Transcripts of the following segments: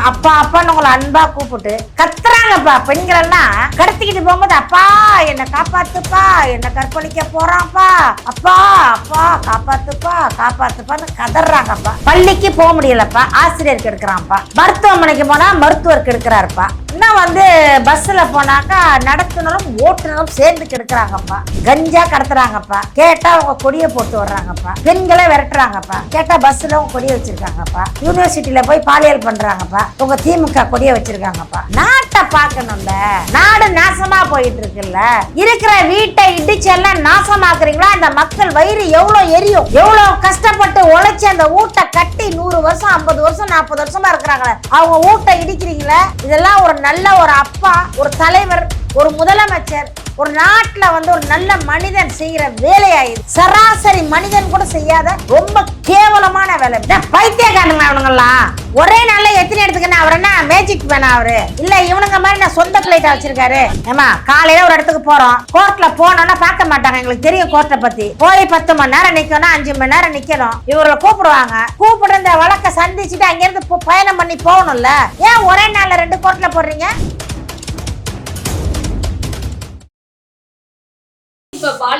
அப்பா அப்பான்னு உங்களை அன்பா கூப்பிட்டு கத்துறாங்கப்பா. பெண்களெல்லாம் கடத்திக்கிட்டு போகும்போது அப்பா என்ன காப்பாத்துப்பா. என்ன கற்பழிக்க போறான்ப்பா. அப்பா அப்பா காப்பாத்துப்பா காப்பாத்துப்பான்னு கதறாங்கப்பா. பள்ளிக்கு போக முடியலப்பா. ஆசிரியருக்கு எடுக்கிறான்ப்பா. மருத்துவமனைக்கு போனா மருத்துவருக்கு எடுக்கிறாருப்பா. இன்னும் வந்து பஸ்ல போனாக்கா நடத்துனரும் ஓட்டுநரும் சேர்ந்து கெடுக்கிறாங்கப்பா. கஞ்சா கடத்துறாங்கப்பா. கேட்டா அவங்க கொடியை போட்டு வர்றாங்கப்பா. பெண்களை விரட்டுறாங்கப்பா. கேட்டா பஸ்ல அவங்க கொடியை வச்சிருக்காங்கப்பா. யூனிவர்சிட்டியில போய் பாலியல் பண்றாங்கப்பா. உங்க திமுக கொடிய வச்சிருக்காங்கப்பா. நாட்டை பார்க்கணும்ல. நாடு நாசமா போயிட்டு இருக்குல்ல இருக்கிற வீட்டை இடிச்செல்லாம் நாசமாக்குறீங்களா? அந்த மக்கள் வயிறு எவ்வளவு எரியும்? எவ்வளவு கஷ்டப்பட்டு உழைச்சி அந்த ஊட்டை கட்டி நூறு வருஷம் ஐம்பது வருஷம் நாற்பது வருஷமா இருக்கிறாங்களே. அவங்க ஊட்டை இடிக்கிறீங்களே? இதெல்லாம் ஒரு நல்ல ஒரு அப்பா ஒரு தலைவர் ஒரு முதலமைச்சர் ஒரு நாட்டுல வந்து ஒரு நல்ல மனிதன் செய்யற வேலையாயிரு. சராசரி மனிதன் கூட செய்யாத ரொம்ப கேவலமான வேலை. டேய், பைத்தியக்காரனுங்க அவனுங்கெல்லாம் ஒரே நாள்ல எத்தனை எடுத்துக்கணும் அவர் என்ன மேஜிக் வேணா அவரு? இல்ல இவனுங்க மாதிரி நான் சொந்த பிளேட்டா வச்சிருக்காரு? ஏமா காலையில ஒரு இடத்துக்கு போறோம். கோர்ட்ல போனோம்னா பார்க்க மாட்டாங்க எங்களுக்கு தெரியும் கோர்ட்டை பத்தி. போய் பத்து மணி நேரம் நிக்கணும் அஞ்சு மணி நேரம் நிக்கணும். இவரை கூப்பிடுவாங்க. கூப்பிடுற இந்த வழக்க சந்திச்சுட்டு அங்கிருந்து பயணம் பண்ணி போகணும்ல. ஏன் ஒரே நாள்ல ரெண்டு கோர்ட்ல போடுறீங்க?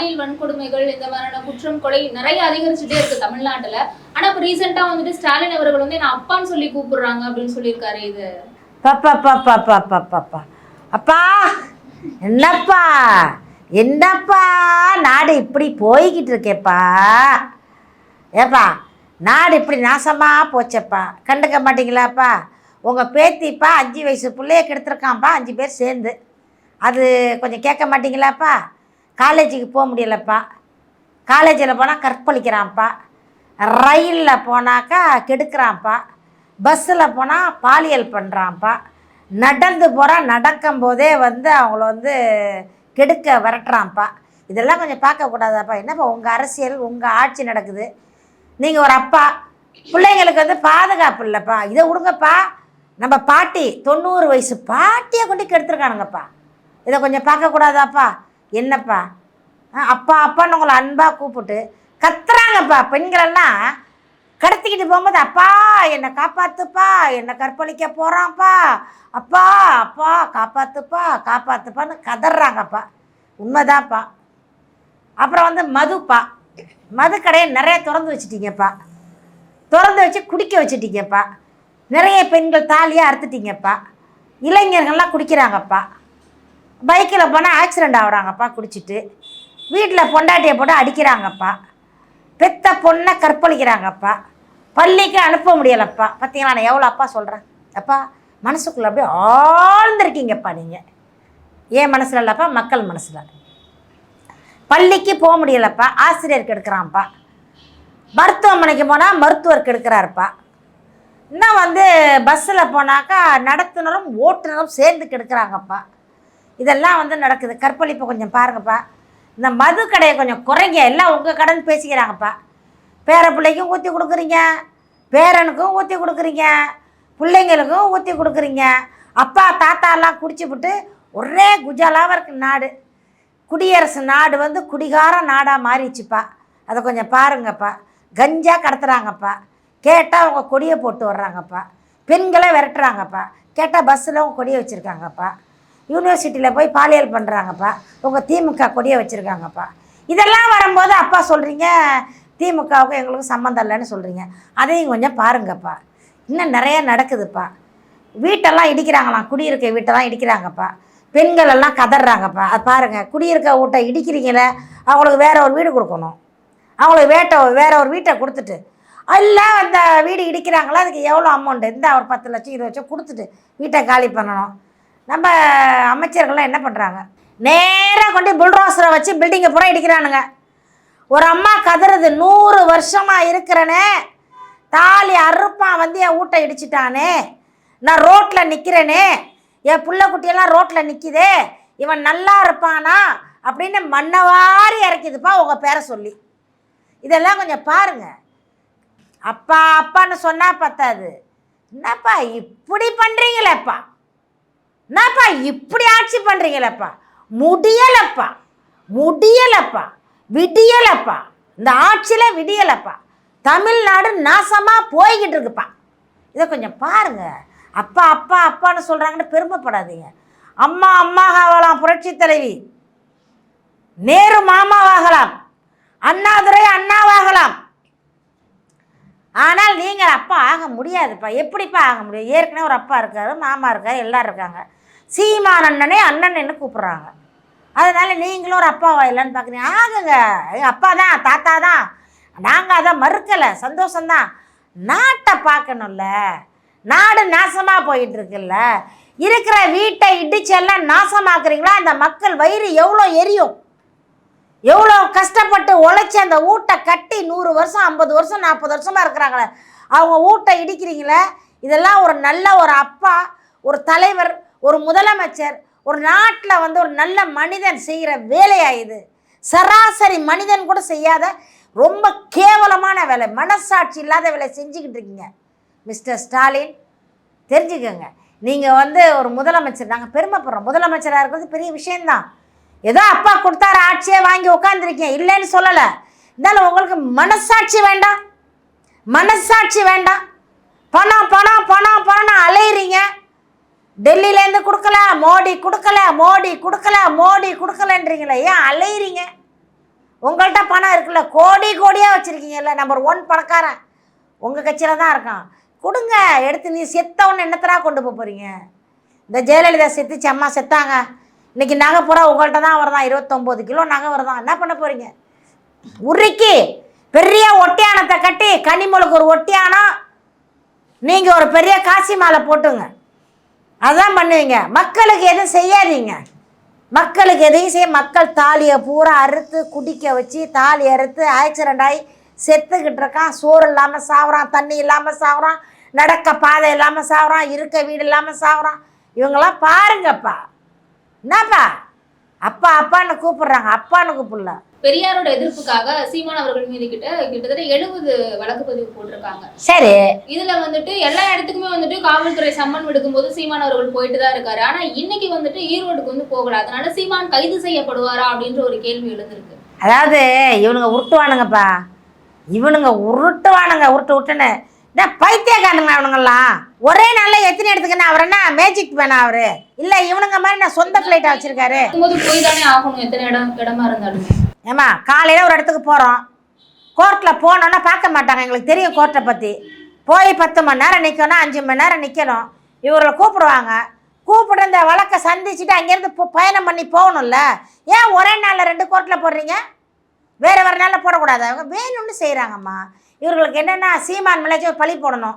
பாலியல் வன்கொடுமைகள் இந்த மாதிரியான குற்றம் கொலை நிறைய அதிகரிச்சுட்டே இருக்கு தமிழ்நாட்டுல. ஆனா இப்ப ரீசெண்டா வந்துட்டு ஸ்டாலின் அவர்கள் வந்து என்ன அப்பான்னு சொல்லி கூப்பிடுறாங்க அப்படின்னு சொல்லியிருக்காரு இது. பாப்பா பாப்பா பாப்பா பாப்பா அப்பா என்னப்பா? என்னப்பா? நாடு இப்படி போய்கிட்டு இருக்கேப்பா. ஏப்பா நாடு இப்படி நாசமாக போச்சப்பா. கண்டுக்க மாட்டீங்களாப்பா? உங்கள் பேத்திப்பா அஞ்சு வயசு பிள்ளைய கெடுத்துருக்கான்ப்பா அஞ்சு பேர் சேர்ந்து. அது கொஞ்சம் கேட்க மாட்டீங்களாப்பா? காலேஜுக்கு போக முடியலப்பா. காலேஜில் போனால் கற்பழிக்கிறான்ப்பா. ரயிலில் போனாக்கா கெடுக்கிறான்ப்பா. பஸ்ஸில் போனால் பாலியல் பண்ணுறான்ப்பா நடந்து போகிறான் நடக்கும் போதே வந்து அவங்கள வந்து கெடுக்க விரட்டுறான்ப்பா. இதெல்லாம் கொஞ்சம் பார்க்கக்கூடாதாப்பா என்னப்பா உங்கள் அரசியல் உங்கள் ஆட்சி நடக்குது. நீங்கள் ஒரு அப்பா. பிள்ளைங்களுக்கு வந்து பாதுகாப்பு இல்லைப்பா. இதை விடுங்கப்பா. நம்ம பாட்டி தொண்ணூறு வயசு பாட்டியை கொண்டு கெடுத்துருக்கானுங்கப்பா. இதை கொஞ்சம் பார்க்கக்கூடாதாப்பா என்னப்பா? அப்பா அப்பான்னு உங்களை அன்பாக கூப்பிட்டு கத்துறாங்கப்பா. பெண்களெல்லாம் கடத்திக்கிட்டு போகும்போது அப்பா என்னை காப்பாற்றுப்பா என்னை கற்பழிக்க போகிறான்ப்பா அப்பா அப்பா காப்பாற்றுப்பா காப்பாற்றுப்பான்னு கதறாங்கப்பா. உண்மைதான்ப்பா. அப்புறம் வந்து மதுப்பா. மது கடையை நிறைய திறந்து வச்சிட்டீங்கப்பா. திறந்து வச்சு குடிக்க வச்சுட்டீங்கப்பா. நிறைய பெண்கள் தாலியாக அறுத்துட்டீங்கப்பா. இளைஞர்கள்லாம் குடிக்கிறாங்கப்பா. பைக்கில் போனால் ஆக்சிடெண்ட் ஆகுறாங்கப்பா குடிச்சிட்டு. வீட்டில் பொண்டாட்டியை போட்டு அடிக்கிறாங்கப்பா. பெத்த பொண்ணை கற்பழிக்கிறாங்கப்பா. பள்ளிக்கு அனுப்ப முடியலப்பா. பார்த்தீங்களா நான் எவ்வளோ அப்பா சொல்கிறேன் அப்பா மனசுக்குள்ளே அப்படியே ஆழ்ந்திருக்கீங்கப்பா நீங்கள் ஏன் மனசில் இல்லைப்பா? மக்கள் மனசில். பள்ளிக்கு போக முடியலப்பா. ஆசிரியருக்கு எடுக்கிறான்ப்பா மருத்துவமனைக்கு போனால் மருத்துவருக்கு எடுக்கிறாருப்பா இன்னும் வந்து பஸ்ஸில் போனாக்கா நடத்துனரும் ஓட்டுநரும் சேர்ந்து கெடுக்கிறாங்கப்பா. இதெல்லாம் வந்து நடக்குது. கற்பழிப்பை கொஞ்சம் பாருங்கப்பா. இந்த மது கடையை கொஞ்சம் குறைங்க. எல்லாம் உங்கள் கடன் பேசிக்கிறாங்கப்பா. பேர பிள்ளைக்கும் ஊற்றி கொடுக்குறீங்க. பேரனுக்கும் ஊற்றி கொடுக்குறீங்க. பிள்ளைங்களுக்கும் ஊற்றி கொடுக்குறீங்க. அப்பா தாத்தாலாம் குடிச்சுப்புட்டு ஒரே குஜாலாவாக இருக்கு நாடு. குடியரசு நாடு வந்து குடிகார நாடாக மாறிடுச்சுப்பா. அதை கொஞ்சம் பாருங்கப்பா. கஞ்சா கடத்துகிறாங்கப்பா கேட்டால் அவங்க கொடியை போட்டு வர்றாங்கப்பா. பெண்களை விரட்டுறாங்கப்பா. கேட்டால் பஸ்ஸில் அவங்க கொடியை வச்சுருக்காங்கப்பா. யூனிவர்சிட்டியில் போய் பாலியல் பண்ணுறாங்கப்பா உங்கள் திமுக கொடியை வச்சுருக்காங்கப்பா. இதெல்லாம் வரும்போது அப்பா சொல்கிறீங்க திமுகவுக்கும் எங்களுக்கும் சம்மந்தம் இல்லைன்னு சொல்கிறீங்க அதையும் கொஞ்சம் பாருங்கப்பா. இன்னும் நிறைய நடக்குதுப்பா. வீட்டெல்லாம் இடிக்கிறாங்களாம். குடியிருக்க வீட்டெல்லாம் இடிக்கிறாங்கப்பா. பெண்கள் எல்லாம் கதறாங்கப்பா அது பாருங்கள் குடியிருக்க வீட்டை இடிக்கிறீங்களே அவங்களுக்கு வேற ஒரு வீடு கொடுக்கணும். அவங்களுக்கு வேட்டை வேற ஒரு வீட்டை கொடுத்துட்டு. எல்லாம் அந்த வீடு இடிக்கிறாங்களா? அதுக்கு எவ்வளோ அமௌண்ட்டு இந்த ஒரு பத்து லட்சம் இருபது லட்சம் கொடுத்துட்டு வீட்டை காலி பண்ணணும். நம்ம அமைச்சர்கள்லாம் என்ன பண்ணுறாங்க நேராக கொண்டு புல்ரோசரை வச்சு பில்டிங்கை பூரா இடிக்கிறானுங்க. ஒரு அம்மா கதறது நூறு வருஷமாக இருக்கிறனே. தாலி அறுப்பான் வந்து என் ஊட்டை இடிச்சிட்டானே. நான் ரோட்டில் நிற்கிறேனே என் புள்ள குட்டியெல்லாம் ரோட்டில் நிற்கிதே இவன் நல்லா இருப்பானா? அப்படின்னு மண்ணவாரி இறக்கிதுப்பா உங்கள் பேரை சொல்லி. இதெல்லாம் கொஞ்சம் பாருங்கள் அப்பா அப்பான்னு சொன்னால் பத்தாது. என்னப்பா இப்படி பண்ணுறீங்களேப்பா என்னப்பா இப்படி ஆட்சி பண்ணுறீங்களப்பா முடியலப்பா. முடியலப்பா. விடியலப்பா. இந்த ஆட்சியில் விடியலப்பா. தமிழ்நாடு நாசமாக போய்கிட்டு இருக்குப்பா. இதை கொஞ்சம் பாருங்க. அப்பா அப்பா அப்பான்னு சொல்கிறாங்கன்னு பெருமைப்படாதீங்க. அம்மா அம்மா ஆகலாம் புரட்சி தலைவி. நேரு மாமாவாகலாம். அண்ணாதுரை அண்ணாவாகலாம். ஆனால் நீங்கள் அப்பா ஆக முடியாதுப்பா. எப்படிப்பா ஆக முடியும்? ஏற்கனவே ஒரு அப்பா இருக்காரு மாமா இருக்காரு எல்லாரும் இருக்காங்க. சீமான் அண்ணனே அண்ணன்னு கூப்பிட்றாங்க. அதனால் நீங்களும் ஒரு அப்பாவா இல்லைன்னு பார்க்குறீங்க. ஆகுங்க. எங்கள் அப்பா தான் தாத்தா தான். நாங்கள் அதை மறுக்கலை. சந்தோஷந்தான் நாட்டை பார்க்கணும்ல. நாடு நாசமாக போயிட்டு இருக்குல்ல இருக்கிற வீட்டை இடிச்செல்லாம் நாசமாக்குறீங்களா? அந்த மக்கள் வயிறு எவ்வளோ எரியும்? எவ்வளோ கஷ்டப்பட்டு உழைச்சி அந்த வீட்டை கட்டி நூறு வருஷம் ஐம்பது வருஷம் நாற்பது வருஷமாக இருக்கிறாங்களே. அவங்க வீட்டை இடிக்கிறீங்களே. இதெல்லாம் ஒரு நல்ல ஒரு அப்பா ஒரு தலைவர் ஒரு முதலமைச்சர் ஒரு நாட்டில் வந்து ஒரு நல்ல மனிதன் செய்கிற வேலையாக இது? சராசரி மனிதன் கூட செய்யாத ரொம்ப கேவலமான வேலை மனசாட்சி இல்லாத வேலை செஞ்சுக்கிட்டு இருக்கீங்க. மிஸ்டர் ஸ்டாலின் தெரிஞ்சுக்கோங்க. நீங்கள் வந்து ஒரு முதலமைச்சர் நாங்கள் பெருமைப்படுறோம். முதலமைச்சராக இருக்கிறது பெரிய விஷயந்தான் ஏதோ அப்பா கொடுத்தாரு ஆட்சியே வாங்கி உட்காந்துருக்கேன் இல்லைன்னு சொல்லலை. இருந்தாலும் உங்களுக்கு மனசாட்சி வேண்டாம். மனசாட்சி வேண்டாம். பணம் பணம் பணம் பணம் அலையிறீங்க. டெல்லியிலேருந்து கொடுக்கல மோடி கொடுக்கல மோடி கொடுக்கல மோடி கொடுக்கலன்றீங்களே ஏன் அலையிறீங்க? உங்கள்கிட்ட பணம் இருக்குல்ல கோடி கோடியாக வச்சுருக்கீங்கல்ல நம்பர் ஒன் பணக்காரன். உங்கள் கட்சியில் தான் இருக்கான். கொடுங்க எடுத்து நீ செத்தவொன்னு என்னத்தனா கொண்டு போக போகிறீங்க இந்த ஜெயலலிதா செத்துச்சு அம்மா செத்தாங்க. இன்னைக்கு நகை பூரா உங்கள்கிட்ட தான் வருதான் இருபத்தொம்போது கிலோ நகை வருதான். என்ன பண்ண போகிறீங்க உருக்கி பெரிய ஒட்டியானத்தை கட்டி கனிமொழுக்கு ஒரு ஒட்டியானம் நீங்கள் ஒரு பெரிய காசி மாலை போட்டுங்க. அதான் பண்ணுவீங்க. மக்களுக்கு எதுவும் செய்யாதீங்க. மக்களுக்கு எதையும் செய்ய மக்கள் தாலியை பூரா அறுத்து குடிக்க வச்சு தாலி அறுத்து ஆக்சிடென்ட் ஆகி செத்துக்கிட்டு இருக்கான். சோறு இல்லாமல் சாவுறான் தண்ணி இல்லாமல் சாகுறான் நடக்க பாதை இல்லாமல் சாவுறான் இருக்க வீடு இல்லாமல் சாவுறான். இவங்களாம் பாருங்கப்பா. என்னப்பா? அப்பா அப்பான்னு கூப்பிடுறாங்க. அப்பான்னு கூப்பிடல. பெரியாரோட எதிர்ப்புக்காக சீமான் அவர்கள் மீது கிட்ட கிட்டத்தட்ட எழுபது வழக்கு பதிவு போட்டிருக்காங்க. சரி. இதுல வந்துட்டு எல்லா இடத்துக்குமே வந்துட்டு காவல்துறை சம்மன் விடுக்கும்போது சீமான் அவர்கள் போயிட்டு தான் இருக்காரு. ஆனா இன்னைக்கு வந்துட்டு ஈரோடுக்கு வந்து போகல. அதனால சீமான் கைது செய்யப்படுவாரா அப்படின்ற ஒரு கேள்வி எழுந்திருக்கு. அதாவது இவனுங்க உருட்டுவானுங்கப்பா. இவனுங்க உருட்டுவானுங்க உருட்டு உருட்டுன்னு. இந்த பைத்தியக்காரனுங்க அவனுங்கெல்லாம். ஒரே நாளில் எத்தனை இடத்துக்குன்னா அவர் என்ன மேஜிக் வேணா அவரு? இல்லை இவனுங்க மாதிரி நான் சொந்த ஃப்ளைட்டாக வச்சுருக்காரு? போய் தானே ஆகணும் எத்தனை இடம் இடமா இருந்தாலுமே. ஏம்மா காலையில் ஒரு இடத்துக்கு போகிறோம் கோர்ட்டில் போனோன்னா பார்க்க மாட்டாங்க எங்களுக்கு தெரியும் கோர்ட்டை பற்றி போய் பத்து மணி நேரம் நிற்கணும் அஞ்சு மணி நேரம் நிற்கணும் இவர்களை கூப்பிடுவாங்க. கூப்பிட்டு இந்த வழக்கை சந்திச்சுட்டு அங்கேருந்து பயணம் பண்ணி போகணும்ல. ஏன் ஒரே நாளில் ரெண்டு கோர்ட்டில் போடுறீங்க? வேறு வேறு நாளில் போடக்கூடாது. அவங்க வேணும்னு செய்கிறாங்கம்மா இவர்களுக்கு என்னென்னா சீமான் மேலேச்சும் பழி போடணும்.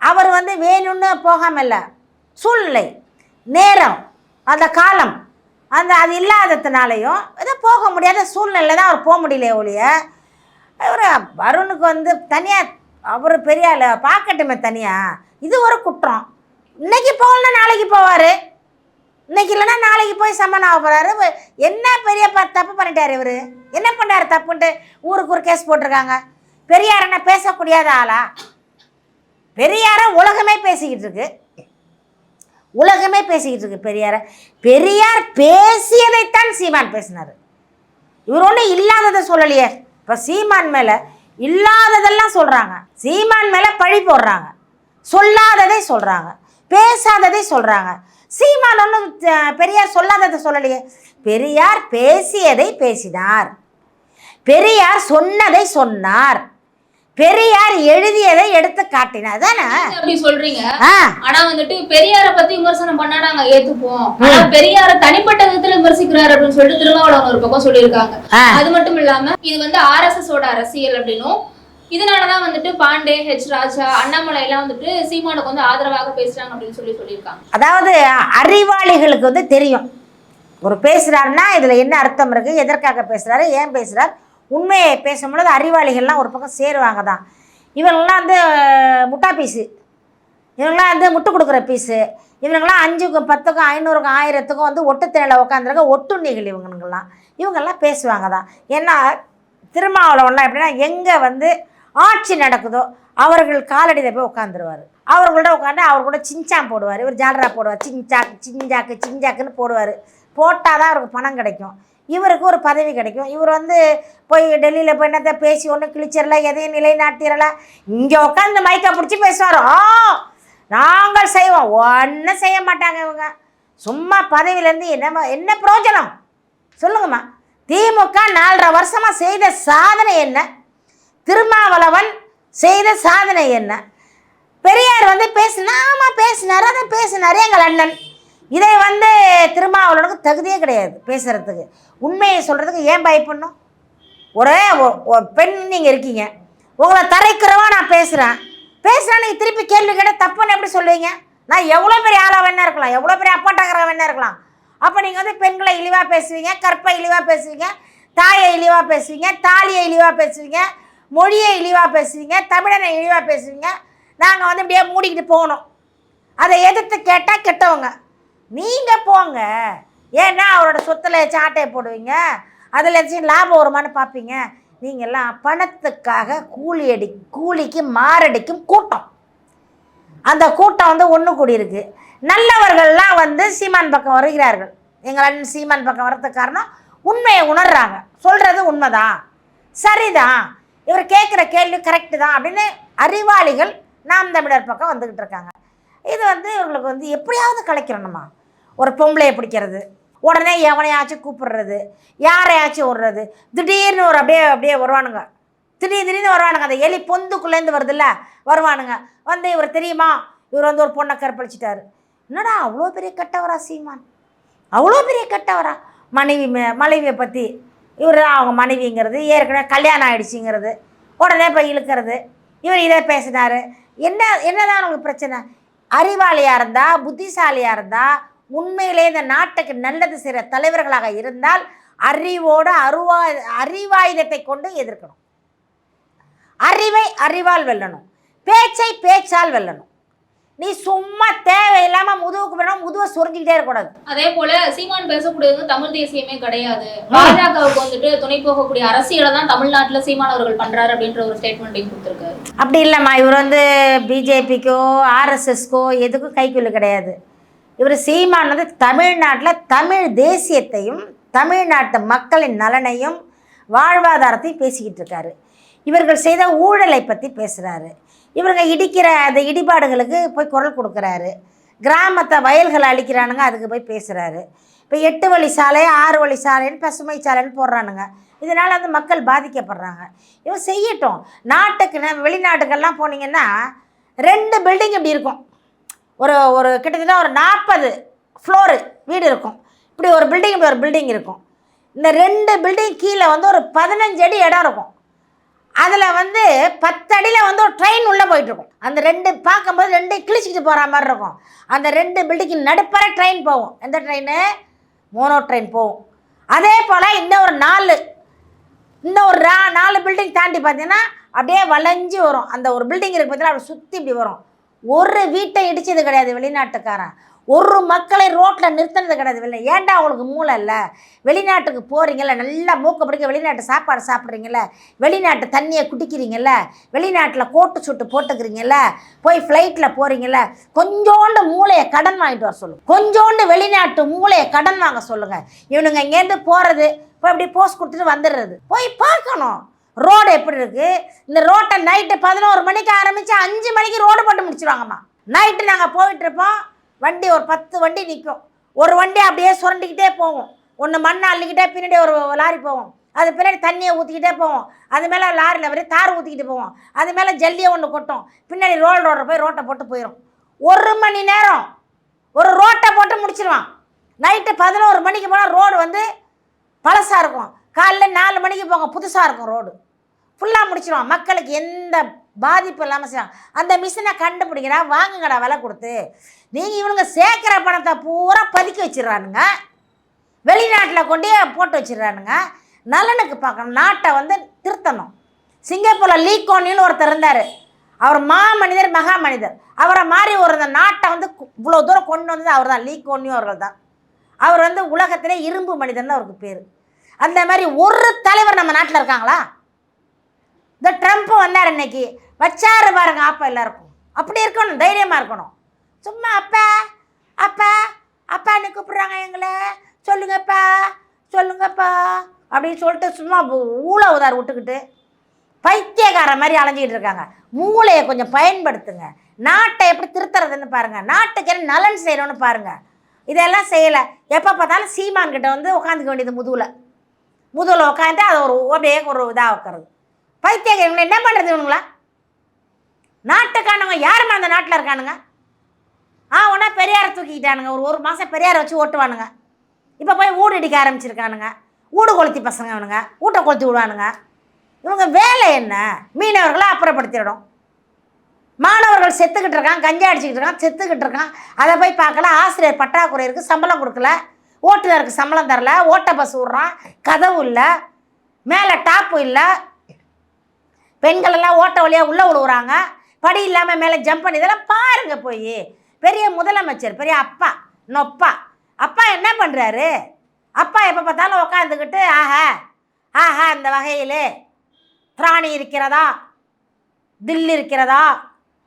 அவர் வந்து வேணும்னு போகாமல் இல்லை சூழ்நிலை நேரம் அந்த காலம் அந்த அது இல்லாததுனாலையும் ஏதோ போக முடியாத சூழ்நிலை தான் அவர் போக முடியல ஒழிய இவர் வருணுக்கு வந்து தனியாக அவர் பெரிய ஆளு பார்க்கட்டுமே தனியாக இது ஒரு குற்றம். இன்னைக்கு போகலன்னா நாளைக்கு போவார். இன்னைக்கு இல்லைன்னா நாளைக்கு போய் சம்மன் ஆக போகிறாரு என்ன பெரிய ப தப்பு பண்ணிட்டார் இவர்? என்ன பண்ணார் தப்புன்ட்டு ஊருக்கு ஒரு கேஸ் போட்டிருக்காங்க. பெரியார் என்ன பேசக்கூடியாத ஆளா? பெரியாரை உலகமே பேசிக்கிட்டு இருக்கு. உலகமே பேசிக்கிட்டு இருக்கு பெரியாரை. பெரியார் பேசியதைத்தான் சீமான் பேசினார். இவர் ஒன்றும் இல்லாததை சொல்லலையே. இப்போ சீமான் மேலே இல்லாததெல்லாம் சொல்கிறாங்க சீமான் மேலே பழி போடுறாங்க. சொல்லாததை சொல்கிறாங்க பேசாததை சொல்கிறாங்க சீமான் ஒன்றும் பெரியார் சொல்லாததை சொல்லலையே. பெரியார் பேசியதை பேசினார். பெரியார் சொன்னதை சொன்னார். பெரியார் எழுதியதை எடுத்து காட்டினார் தானே அப்படி சொல்றீங்க? ஆனா வந்துட்டு பெரியார பத்தி விமர்சனம் பண்ணா நாங்க ஏத்துப்போம் ஆனா பெரியார தனிப்பட்ட விதத்துல விமர்சிக்கிறாரு அப்படின்னு சொல்லிட்டு திருமாவளவன் ஒரு பக்கம் சொல்லியிருக்காங்க. அது மட்டும் இல்லாம இது வந்து ஆர்எஸ்எஸ் ஓட அரசியல் அப்படின்னும். இதனாலதான் வந்துட்டு பாண்டே ஹெச் ராஜா அண்ணாமலை எல்லாம் வந்துட்டு சீமானுக்கு வந்து ஆதரவாக பேசுறாங்க அப்படின்னு சொல்லி சொல்லியிருக்காங்க. அதாவது அறிவாளிகளுக்கு வந்து தெரியும். ஒரு பேசுகிறாருன்னா இதில் என்ன அர்த்தம் இருக்குது எதற்காக பேசுகிறாரு ஏன் பேசுகிறார் உண்மையை பேசும்பொழுது அறிவாளிகள்லாம் ஒரு பக்கம் சேருவாங்க தான் இவங்கெல்லாம் வந்து முட்டா பீஸு. இவங்கெல்லாம் வந்து முட்டு கொடுக்குற பீஸு. இவங்கெல்லாம் அஞ்சுக்கும் பத்துக்கும் ஐநூறுக்கும் ஆயிரத்துக்கும் வந்து ஒட்டுத்திரையில் உட்காந்துருக்க ஒட்டுண்ணிகள் இவங்களுங்கெல்லாம் இவங்கெல்லாம் பேசுவாங்க தான் ஏன்னா திருமாவளவன்லாம் எப்படின்னா எங்கே வந்து ஆட்சி நடக்குதோ அவர்கள் காலடியில் போய் உட்காந்துருவார் அவர்களோட உட்காந்து அவர் கூட சிஞ்சான் போடுவார். இவர் ஜாலரா போடுவார். சிஞ்சாக்கு சிஞ்சாக்கு சிஞ்சாக்குன்னு போடுவார். போட்டால் தான் அவருக்கு பணம் கிடைக்கும். இவருக்கு ஒரு பதவி கிடைக்கும். இவர் வந்து போய் டெல்லியில் போய் என்னத்தை பேசி ஒன்றும் கிழிச்சிடல எதையும் நிலைநாட்டிடல இங்கே உட்காந்து மைக்கை பிடிச்சி பேசுவார். ஆ நாங்கள் செய்வோம். ஒன்றும் செய்ய மாட்டாங்க இவங்க. சும்மா பதவியிலேருந்து என்ன என்ன பிரயோஜனம்? சொல்லுங்கம்மா. திமுக நாலரை வருஷமாக செய்த சாதனை என்ன? திருமாவளவன் செய்த சாதனை என்ன? பெரியார் வந்து பேசினா ஆமாம் பேசினார் அதை பேசினார் எங்கள் அண்ணன். இதை வந்து திருமாவளவனுக்கு தகுதியே கிடையாது பேசுகிறதுக்கு உண்மையை சொல்கிறதுக்கு ஏன் பயப்படணும்? ஒரே ஒ- ஒ- பெண் நீங்கள் இருக்கீங்க. உங்களை தரைக்கிறவா நான் பேசுகிறேன் பேசுகிறேன் நீங்கள் திருப்பி கேள்வி கேட்டால் தப்புன்னு எப்படி சொல்லுவீங்க? நான் எவ்வளோ பெரிய ஆளாக வேணா இருக்கலாம். எவ்வளோ பெரிய அப்பாட்டாக்கிற வேணா இருக்கலாம். அப்போ நீங்கள் வந்து பெண்களை இழிவாக பேசுவீங்க கற்பை இழிவாக பேசுவீங்க தாயை இழிவாக பேசுவீங்க தாலியை இழிவாக பேசுவீங்க மொழியை இழிவாக பேசுவீங்க தமிழனை இழிவாக பேசுவீங்க. நாங்கள் வந்து இப்படியே மூடிக்கிட்டு போகணும். அதை எதிர்த்து கேட்டால் கெட்டவங்க. நீங்கள் போங்க. ஏன்னா அவரோட சொத்தில் சாட்டையை போடுவீங்க. அதில் ஏதாச்சும் லாபம் வருமானு பார்ப்பீங்க நீங்கள்லாம் பணத்துக்காக கூலி அடி கூலிக்கு மாரடிக்கும் கூட்டம். அந்த கூட்டம் வந்து ஒன்று கூடியிருக்கு நல்லவர்கள்லாம் வந்து சீமான் பக்கம் வருகிறார்கள். எங்கள் அண்ணன் சீமான் பக்கம் வர்றதுக்கு காரணம் உண்மையை உணர்றாங்க. சொல்கிறது உண்மைதான். சரிதான். இவர் கேட்குற கேள்வி கரெக்டு தான் அப்படின்னு அறிவாளிகள் நாம் தமிழர் பக்கம் வந்துக்கிட்டு இருக்காங்க. இது வந்து இவங்களுக்கு வந்து எப்படியாவது கலைக்கிறணுமா ஒரு பொம்பளையை பிடிக்கிறது. உடனே எவனையாச்சும் கூப்பிடுறது. யாரையாச்சும் விடுறது. திடீர்னு ஒரு அப்படியே அப்படியே வருவானுங்க. திடீர் திடீர்னு வருவானுங்க. அந்த எலி பொந்துக்குள்ளேருந்து வருதுல்ல? வருவானுங்க. வந்து இவர் தெரியுமா? இவர் வந்து ஒரு பொண்ணை கற்பழிச்சிட்டாரு. என்னடா அவ்வளோ பெரிய கெட்டவரா சீமான்? அவ்வளோ பெரிய கெட்டவரா? மனைவி மனைவியை பற்றி இவர் அவங்க மனைவிங்கிறது. ஏற்கனவே கல்யாணம் ஆகிடுச்சிங்கிறது உடனே போய் இழுக்கிறது. இவர் இதை பேசினார். என்ன என்னதான் உங்களுக்கு பிரச்சனை? அறிவாளியாக இருந்தால் புத்திசாலியாக இருந்தால் உண்மையிலே இந்த நாட்டுக்கு நல்லது செய்கிற தலைவர்களாக இருந்தால் அறிவோடு அருவா அறிவாயுதத்தை கொண்டு எதிர்க்கணும். அறிவை அறிவால் வெல்லணும். பேச்சை பேச்சால் வெல்லணும். நீ சும்மா தேவையில்லாமல் முதுகுக்கு வேணும் முதுவை சுரிஞ்சிக்கிட்டே இருக்கக்கூடாது. அதே போல சீமான் பேசக்கூடியது தமிழ் தேசியமே கிடையாது. பாஜகவுக்கு வந்துட்டு துணை போகக்கூடிய அரசியலை தான் தமிழ்நாட்டுல சீமான் அவர்கள் பண்றாரு அப்படின்ற ஒரு ஸ்டேட்மெண்ட்டையும் கொடுத்திருக்காரு. அப்படி இல்லைம்மா இவர் வந்து பிஜேபிக்கோ ஆர்எஸ்எஸ்க்கோ எதுக்கும் கைக்குள்ளு கிடையாது. இவர் சீமான் வந்து தமிழ்நாட்டில் தமிழ் தேசியத்தையும் தமிழ்நாட்டு மக்களின் நலனையும் வாழ்வாதாரத்தையும் பேசிக்கிட்டு இருக்காரு. இவர்கள் செய்த ஊழலை பற்றி பேசுகிறாரு இவங்க இடிக்கிற அந்த இடிபாடுகளுக்கு போய் குரல் கொடுக்குறாரு. கிராமத்தை வயல்களை அழிக்கிறானுங்க அதுக்கு போய் பேசுகிறாரு இப்போ எட்டு வழி சாலை ஆறு வழி சாலைன்னு பசுமை சாலைன்னு போடுறானுங்க. இதனால் வந்து மக்கள் பாதிக்கப்படுறாங்க. இவன் செய்யட்டும். நாட்டுக்கு வெளிநாட்டுக்கெல்லாம் போனீங்கன்னா ரெண்டு பில்டிங் இப்படி இருக்கும். ஒரு ஒரு கிட்டத்தட்ட ஒரு நாற்பது ஃப்ளோரு வீடு இருக்கும். இப்படி ஒரு பில்டிங் இப்படி ஒரு பில்டிங் இருக்கும். இந்த ரெண்டு பில்டிங் கீழே வந்து ஒரு பதினஞ்சு அடி இடம் இருக்கும். அதில் வந்து பத்து அடியில் வந்து ஒரு ட்ரெயின் உள்ளே போயிட்டுருக்கும் அந்த ரெண்டு பார்க்கும்போது ரெண்டு கிழிச்சிக்கிட்டு போகிற மாதிரி இருக்கும். அந்த ரெண்டு பில்டிங்கு நடுப்பற ட்ரெயின் போகும். எந்த ட்ரெயின் மோனோ ட்ரெயின் போகும். அதே போல் இன்னும் ஒரு நாலு இன்னும் ஒரு ரா நாலு பில்டிங் தாண்டி பார்த்தீங்கன்னா அப்படியே வளைஞ்சு வரும். அந்த ஒரு பில்டிங் இருக்கு பார்த்தீங்கன்னா அப்படி சுற்றி இப்படி வரும். ஒரு வீட்டை இடிச்சது கிடையாது வெளிநாட்டுக்காரன். ஒரு மக்களை ரோட்டில் நிறுத்தினது கிடையாது வெளில ஏன்டா அவங்களுக்கு மூளை இல்லை? வெளிநாட்டுக்கு போகிறீங்கள நல்லா மூக்க பிடிக்க வெளிநாட்டு சாப்பாடு சாப்பிட்றீங்கல்ல வெளிநாட்டு தண்ணியை குடிக்கிறீங்கள வெளிநாட்டில் கோட்டு சுட்டு போட்டுக்கிறீங்கள போய் ஃப்ளைட்டில் போகிறீங்கள கொஞ்சோண்டு மூளையை கடன் வாங்கிட்டு வர சொல்லுங்கள் கொஞ்சோண்டு வெளிநாட்டு மூளையை கடன் வாங்க சொல்லுங்கள் இவனுங்க இங்கேருந்து போகிறது போய் அப்படி போஸ்ட் கொடுத்துட்டு வந்துடுறது. போய் பார்க்கணும். ரோடு எப்படி இருக்குது இந்த ரோட்டை நைட்டு பதினோரு மணிக்கு ஆரம்பித்து அஞ்சு மணிக்கு ரோடு போட்டு முடிச்சிருவாங்கம்மா. நைட்டு நாங்கள் போயிட்டுருப்போம் வண்டி ஒரு பத்து வண்டி நிற்கும் ஒரு வண்டி அப்படியே சுரண்டிக்கிட்டே போகும் ஒன்று மண்ணை அள்ளிக்கிட்டே பின்னாடி ஒரு லாரி போவோம். அது பின்னாடி தண்ணியை ஊற்றிக்கிட்டே போவோம். அது மேலே லாரியில் வரையும் தார் ஊற்றிக்கிட்டு போவோம். அது மேலே ஜல்லியை ஒன்று கொட்டும். பின்னாடி ரோடு ரோட போய் ரோட்டை போட்டு போயிடும் ஒரு மணி நேரம் ஒரு ரோட்டை போட்டு முடிச்சிடுவான் நைட்டு பதினோரு மணிக்கு போனால் ரோடு வந்து பழசாக இருக்கும். காலைல நாலு மணிக்கு போங்க புதுசாக இருக்கும் ரோடு ஃபுல்லாக முடிச்சிடுவான் மக்களுக்கு எந்த பாதிப்பு இல்லாமல் செய்வான் அந்த மிஷினை கண்டுபிடிக்கிறா வாங்குங்கடா விலை கொடுத்து. நீங்கள் இவனுங்க சேர்க்குற பணத்தை பூரா பதுக்கி வச்சிடுறானுங்க. வெளிநாட்டில் கொண்டே போட்டு வச்சிடுறானுங்க. நலனுக்கு பார்க்கணும். நாட்டை வந்து திருத்தணும். சிங்கப்பூரில் லீ கோனின்னு ஒருத்தர் இருந்தார். அவர் மா மனிதர் மகா மனிதர் அவரை மாதிரி ஒரு அந்த நாட்டை வந்து இவ்வளோ தூரம் கொண்டு வந்தது அவர் தான் லீ கோனியும் அவர்கள் தான் அவர் வந்து உலகத்திலே இரும்பு மனிதர்னு அவருக்கு பேர். அந்த மாதிரி ஒரு தலைவர் நம்ம நாட்டில் இருக்காங்களா? இந்த ட்ரம்ப் வந்தார் இன்னைக்கு. வச்சாரு பாருங்க அப்பா எல்லாருக்கும். அப்படி இருக்கணும் தைரியமாக இருக்கணும். சும்மா அப்பா அப்பா அப்பான்னு கூப்பிட்றாங்க எங்களை. சொல்லுங்கப்பா சொல்லுங்கப்பா அப்படின்னு சொல்லிட்டு சும்மா ஊழ உதார் விட்டுக்கிட்டு பைத்தியக்கார மாதிரி அலைஞ்சிக்கிட்டு இருக்காங்க. மூளையை கொஞ்சம் பயன்படுத்துங்க. நாட்டை எப்படி திருத்துறதுன்னு பாருங்கள் நாட்டுக்கு என்ன நலன் செய்யணும்னு பாருங்கள் இதெல்லாம் செய்யலை. எப்போ பார்த்தாலும் சீமான்கிட்ட வந்து உட்காந்துக்க வேண்டியது முதுகில். முதுகில் உட்காந்து அதை ஒரு அப்படியே ஒரு இதாக வைக்கிறது பைத்தியக்கார இவங்க என்ன பண்ணுறது இவனுங்களா? நாட்டுக்கானவங்க யாருமே அந்த நாட்டில் இருக்கானுங்க? ஆ உடனே பெரியாரை தூக்கிக்கிட்டானுங்க. ஒரு ஒரு மாதம் பெரியாரை வச்சு ஓட்டுவானுங்க. இப்போ போய் வீடு அடிக்க ஆரம்பிச்சிருக்கானுங்க. வீடு கொளுத்தி பசங்க அவனுங்க ஊட்டை கொளுத்தி விடுவானுங்க. இவங்க வேலை என்ன? மீனவர்களை அப்புறப்படுத்திடும் மாணவர்கள் செத்துக்கிட்டு இருக்கான் கஞ்சா அடிச்சுக்கிட்டு இருக்கான் செத்துக்கிட்டு இருக்கான் அதை போய் பார்க்கல ஆசிரியர் பற்றாக்குறை இருக்குது சம்பளம் கொடுக்கல. ஓட்டுநருக்கு சம்பளம் தரல ஓட்ட பஸ் விட்றான் கதவு இல்லை மேலே டாப்பு இல்லை. பெண்களெல்லாம் ஓட்ட வழியாக உள்ளே விழுவுறாங்க படி இல்லாமல் மேலே ஜம்ப் பண்ணி இதெல்லாம் பாருங்கள் போய். பெரிய முதலமைச்சர் பெரிய அப்பா நொப்பா. அப்பா என்ன பண்ணுறாரு அப்பா எப்போ பார்த்தாலும் உட்காந்துக்கிட்டு ஆஹா ஆஹா இந்த வகையில். பிராணி இருக்கிறதா? தில்லு இருக்கிறதா?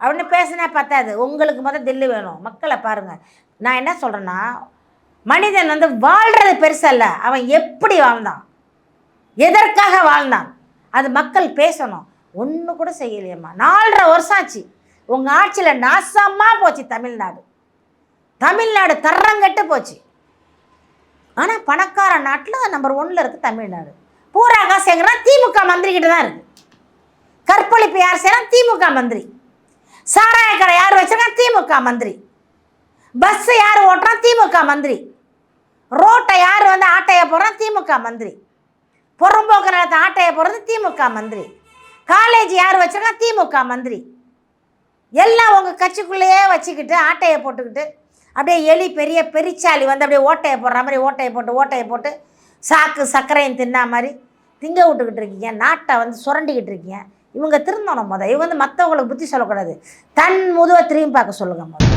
அப்படின்னு பேசினா பத்தாது. உங்களுக்கு மொதல் தில்லு வேணும். மக்களை பாருங்கள் நான் என்ன சொல்கிறேன்னா மனிதன் வந்து வாழ்கிறது பெருசல்ல. அவன் எப்படி வாழ்ந்தான்? எதற்காக வாழ்ந்தான்? அது மக்கள் பேசணும். ஒன்று கூட செய்யலையம்மா. நாலரை வருஷம் ஆச்சு. உங்கள் ஆட்சியில் நாசமாக போச்சு தமிழ்நாடு. தமிழ்நாடு தர்றங்கட்டு போச்சு. ஆனால் பணக்கார நாட்டில் நம்பர் ஒன்றில் இருக்குது தமிழ்நாடு. பூரா காசு எங்கன்னா திமுக மந்திரிக்கிட்ட தான் இருக்குது கற்பழிப்பு யார் செய்யலாம் திமுக மந்திரி. சாராய கடை யார் வச்சிருக்கா? திமுக மந்திரி. பஸ்ஸு யார் ஓட்டுறான் திமுக மந்திரி. ரோட்டை யார் வந்து ஆட்டையை போடுறான் திமுக மந்திரி. புறம்போக்கு நிலத்தை ஆட்டையை போடுறது திமுக மந்திரி. காலேஜ் யார் வச்சிருக்கா? திமுக மந்திரி. எல்லாம் உங்கள் கட்சிக்குள்ளேயே வச்சுக்கிட்டு ஆட்டையை போட்டுக்கிட்டு அப்படியே எலி பெரிய பெரிச்சாலி வந்து அப்படியே ஓட்டையை போடுற மாதிரி ஓட்டையை போட்டு ஓட்டையை போட்டு சாக்கு சர்க்கரையும் தின்னா மாதிரி திங்க விட்டுக்கிட்டு இருக்கீங்க. நாட்டை வந்து சுரண்டிக்கிட்டு இருக்கீங்க. இவங்க திருந்தணும் முத இவங்க வந்து மற்றவங்களுக்கு புத்தி சொல்லக்கூடாது. தன் முதுவை திரும்பி பார்க்க சொல்லுங்க முத